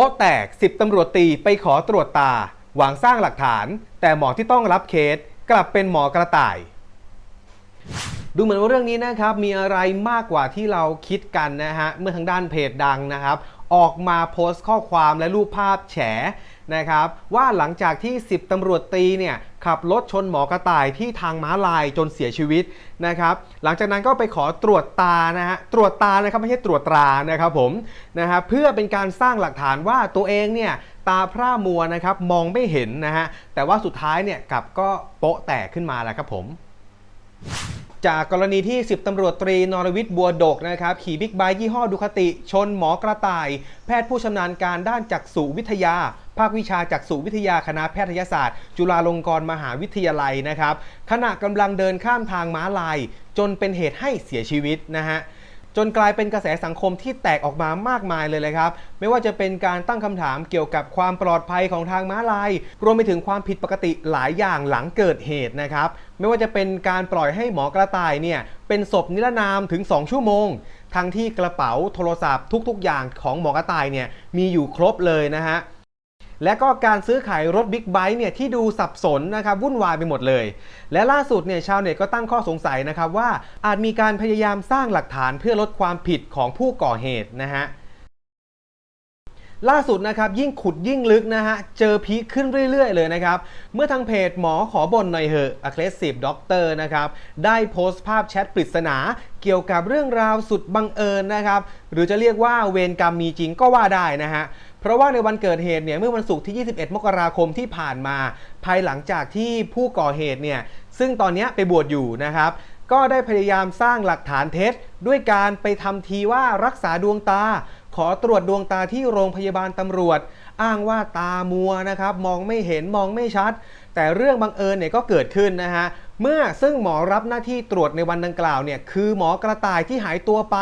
ป๊ะแตก 10ตำรวจตีไปขอตรวจตา หวังสร้างหลักฐาน แต่หมอที่ต้องรับเคสกลับเป็นหมอกระต่าย ดูเหมือนว่าเรื่องนี้นะครับมีอะไรมากกว่าที่เราคิดกันนะฮะ เมื่อทางด้านเพจดังนะครับ ออกมาโพสต์ข้อความและรูปภาพแฉ นะครับว่าหลังจากที่ 10ตำรวจตีเนี่ยขับรถชนหมอกระต่ายที่ทางม้าลายจนเสียชีวิตนะครับหลังจากนั้นก็ไปขอตรวจตานะฮะตรวจตานะครับไม่ใช่ตรวจตรานะครับผมนะฮะเพื่อเป็นการสร้างหลักฐานว่าตัวเองเนี่ยตาพร่ามัวนะครับมองไม่เห็นนะฮะแต่ว่าสุดท้ายเนี่ยกลับก็โป๊ะแตกขึ้นมาแล้วครับผม จากกรณีที่ 10ตำรวจตรีนรวิทย์บัวดกนะครับขี่บิ๊กไบค์ยี่ห้อดูคติ ชนหมอกระต่าย แพทย์ผู้ชำนาญการด้านจักษุวิทยา ภาควิชาจักษุวิทยาคณะแพทยศาสตร์ จุฬาลงกรณ์มหาวิทยาลัยนะครับขณะกำลังเดินข้ามทางม้าลาย จนเป็นเหตุให้เสียชีวิตนะฮะ จนกลายเป็นกระแสสังคมที่แตกออกมามากมายเลยเลยครับ ไม่ว่าจะเป็นการตั้งคำถามเกี่ยวกับความปลอดภัยของทางม้าลาย รวมไปถึงความผิดปกติหลายอย่างหลังเกิดเหตุนะครับ ไม่ว่าจะเป็นการปล่อยให้หมอกระต่ายเนี่ยเป็นศพนิรนามถึง 2 ชั่วโมง ทั้งที่กระเป๋าโทรศัพท์ทุกๆ อย่างของหมอกระต่ายเนี่ยมีอยู่ครบเลยนะฮะ และก็การซื้อขายรถบิ๊กไบค์เนี่ยที่ดูสับสนนะครับวุ่นวายไปหมดเลย และล่าสุดเนี่ยชาวเน็ตก็ตั้งข้อสงสัยนะครับว่าอาจมีการพยายามสร้างหลักฐานเพื่อลดความผิดของผู้ก่อเหตุนะฮะ ล่าสุดนะครับยิ่งขุดยิ่งลึกนะฮะ เจอพีคขึ้นเรื่อยๆ เลยนะครับ เมื่อทางเพจหมอขอบ่นหน่อยเหอะ aggressive doctor นะครับ ได้โพสต์ภาพแชทปริศนาเกี่ยวกับเรื่องราวสุดบังเอิญนะครับ หรือจะเรียกว่าเวรกรรมมีจริงก็ว่าได้นะฮะเพราะว่าในวันเกิดเหตุเนี่ยเมื่อวันศุกร์ที่ 21 มกราคมที่ผ่านมา ภายหลังจากที่ผู้ก่อเหตุเนี่ยซึ่งตอนนี้ไปบวชอยู่นะครับ ก็ได้พยายามสร้างหลักฐานเท็จด้วยการไปทำทีว่ารักษาดวงตา ขอตรวจดวงตาที่โรงพยาบาลตำรวจ อ้างว่าตามัวนะครับ มองไม่เห็นมองไม่ชัด แต่เรื่องบังเอิญเนี่ยก็เกิดขึ้นนะฮะเมื่อซึ่งหมอรับหน้าที่ตรวจในวันดังกล่าวเนี่ยคือหมอกระต่ายที่หายตัวไป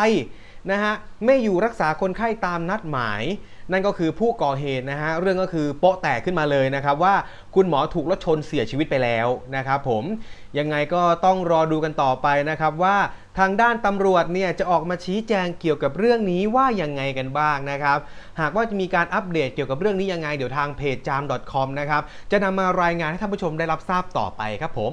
นะฮะไม่อยู่รักษาคนไข้ตามนัดหมาย นั่นก็คือผู้ก่อเหตุนะฮะเรื่องก็คือโป๊ะแตกขึ้นมาเลยนะครับว่าคุณหมอถูกรถชนเสียชีวิตไปแล้วนะครับผมยังไงก็ต้องรอดูกันต่อไปนะครับว่าทางด้านตำรวจเนี่ยจะออกมาชี้แจงเกี่ยวกับเรื่องนี้ว่ายังไงกันบ้างนะครับหากว่าจะมีการอัปเดตเกี่ยวกับเรื่องนี้ยังไงเดี๋ยวทางเพจจาม .com นะครับจะนำมารายงานให้ท่านผู้ชมได้รับทราบต่อไปครับผม